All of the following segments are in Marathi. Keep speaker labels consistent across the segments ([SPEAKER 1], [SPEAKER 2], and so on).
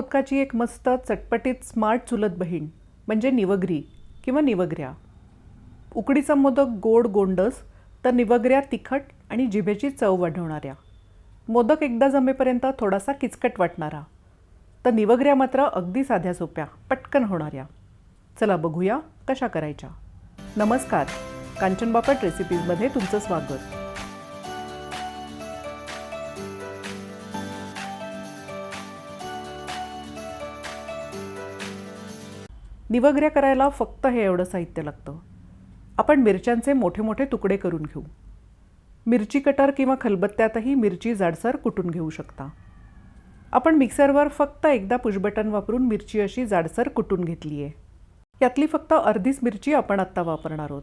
[SPEAKER 1] मोदकाची एक मस्त चटपटीत स्मार्ट चुलत बहीण म्हणजे निवगरी किंवा निवगऱ्या. उकडीचा मोदक गोड गोंडस तर निवगऱ्या तिखट आणि जिभेची चव वाढवणाऱ्या. मोदक एकदा जमेपर्यंत थोडासा किचकट वाटणारा. तर निवगऱ्या मात्र अगदी साध्या सोप्या पटकन होणाऱ्या. चला बघूया कशा करायच्या. नमस्कार. कांचन बापट रेसिपीजमध्ये तुमचं स्वागत. निवग्र्या करायला फक्त हे एवढं साहित्य लागतं. आपण मिरच्यांचे मोठे मोठे तुकडे करून घेऊ. मिरची कटर किंवा खलबत्त्यातही मिरची जाडसर कुटून घेऊ शकता? आपण मिक्सरवर फक्त एकदा पुशबटन वापरून मिरची अशी जाडसर कुटून घेतली आहे यातली फक्त अर्धीच मिरची आपण आत्ता वापरणार आहोत.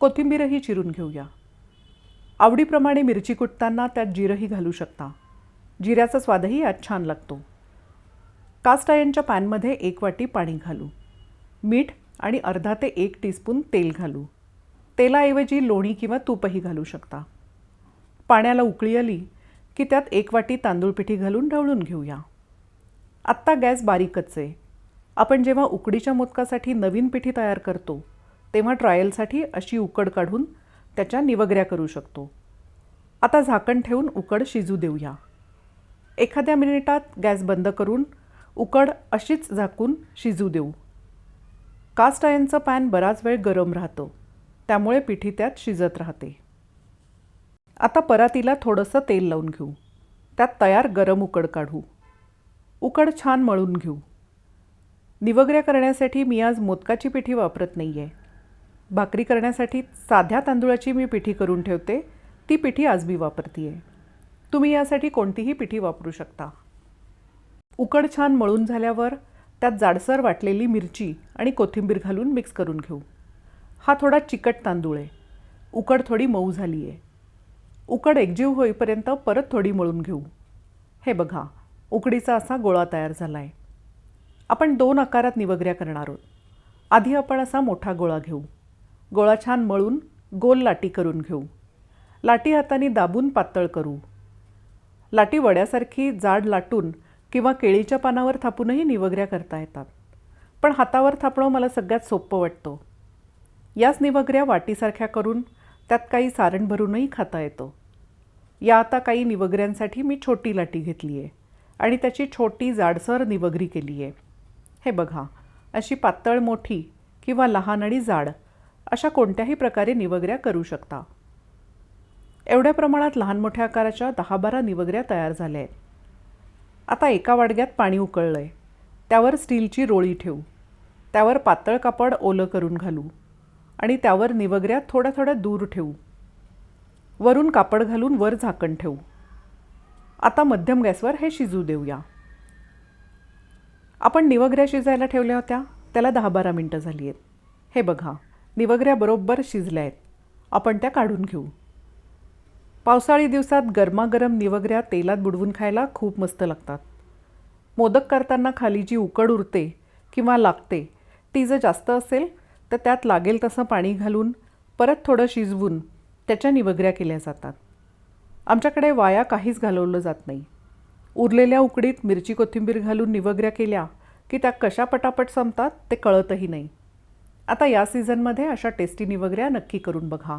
[SPEAKER 1] कोथिंबीरही चिरून घेऊया. आवडीप्रमाणे मिरची कुटताना त्यात जिरंही घालू शकता. जिऱ्याचा स्वादही यात छान लागतो. कास्ट आयनच्या पॅनमध्ये एक वाटी पाणी घालू. मीठ आणि अर्धा ते एक टीस्पून तेल घालू. तेलाऐवजी लोणी किंवा तूपही घालू शकता. पाण्याला उकळी आली की त्यात एक वाटी तांदूळ पिठी घालून ढवळून घेऊया. आत्ता गॅस बारीकच आहे. आपण जेव्हा उकडीच्या मोदकासाठी नवीन पिठी तयार करतो तेव्हा ट्रायलसाठी अशी उकड काढून त्याच्या निवगऱ्या करू शकतो. आता झाकण ठेवून उकड शिजू देऊया. एखाद्या मिनिटात गॅस बंद करून उकड अशीच झाकून शिजू देऊ. कास्ट आयनचं पॅन बराच वेळ गरम राहतं. त्यामुळे पिठी त्यात शिजत राहते. आता परातीला थोडंसं तेल लावून घेऊ. त्यात तयार गरम उकड काढू. उकड छान मळून घेऊ. निवगऱ्या करण्यासाठी मी आज मोदकाची पिठी वापरत नाही आहे भाकरी करण्यासाठी साध्या तांदूळाची मी पिठी करून ठेवते. ती पिठी आज मी वापरते आहे तुम्ही यासाठी कोणतीही पिठी वापरू शकता. उकड छान मळून झाल्यावर त्यात जाडसर वाटलेली मिरची आणि कोथिंबीर घालून मिक्स करून घेऊ. हा थोडा चिकट तांदूळ आहे. उकड थोडी मऊ झाली आहे. उकड एकजीव होईपर्यंत परत थोडी मळून घेऊ. हे बघा उकडीचा असा गोळा तयार झाला आहे आपण दोन आकारात निवगऱ्या करणार आहोत. आधी आपण असा मोठा गोळा घेऊ. गोळा छान मळून गोल लाटी करून घेऊ. लाटी हाताने दाबून पातळ करू. लाटी वड्यासारखी जाड लाटून किंवा केळीच्या पानावर थापूनही निवगऱ्या करता येतात. पण हातावर थापणं मला सगळ्यात सोपं वाटतं. याच निवगऱ्या वाटीसारख्या करून त्यात काही सारण भरूनही खाता येतं. या आता काही निवगऱ्यांसाठी मी छोटी लाटी घेतली आहे आणि त्याची छोटी जाडसर निवगरी केली आहे हे बघा अशी पातळ मोठी किंवा लहान आणि जाड अशा कोणत्याही प्रकारे निवगऱ्या करू शकता. एवढ्या प्रमाणात लहान मोठ्या आकाराच्या दहा बारा निवगऱ्या तयार झाल्या आहेत. आता एका वाडग्यात पाणी उकळलं आहे त्यावर स्टीलची रोळी ठेवू. त्यावर पातळ कापड ओलं करून घालू. आणि त्यावर निवगऱ्या थोड्या थोड्या दूर ठेवू. वरून कापड घालून वर झाकण ठेवू. आता मध्यम गॅसवर हे शिजू देऊया. आपण निवगऱ्या शिजायला ठेवल्या होत्या. त्याला दहा बारा मिनटं झाली आहेत. हे बघा निवगऱ्या बरोबर शिजल्या आहेत. आपण त्या काढून घेऊ. पावसाळी दिवसात गरमागरम निवगऱ्या तेलात बुडवून खायला खूप मस्त लागतात. मोदक करताना खाली जी उकड उरते किंवा लागते ती जर जास्त असेल तर त्यात लागेल तसं पाणी घालून परत थोडं शिजवून त्याच्या निवगऱ्या केल्या जातात. आमच्याकडे वाया काहीच घालवलं जात नाही. उरलेल्या उकडीत मिरची कोथिंबीर घालून निवगऱ्या केल्या की त्या कशा पटापट संपतात ते कळतही नाही. आता या सीझनमध्ये अशा टेस्टी निवगऱ्या नक्की करून बघा.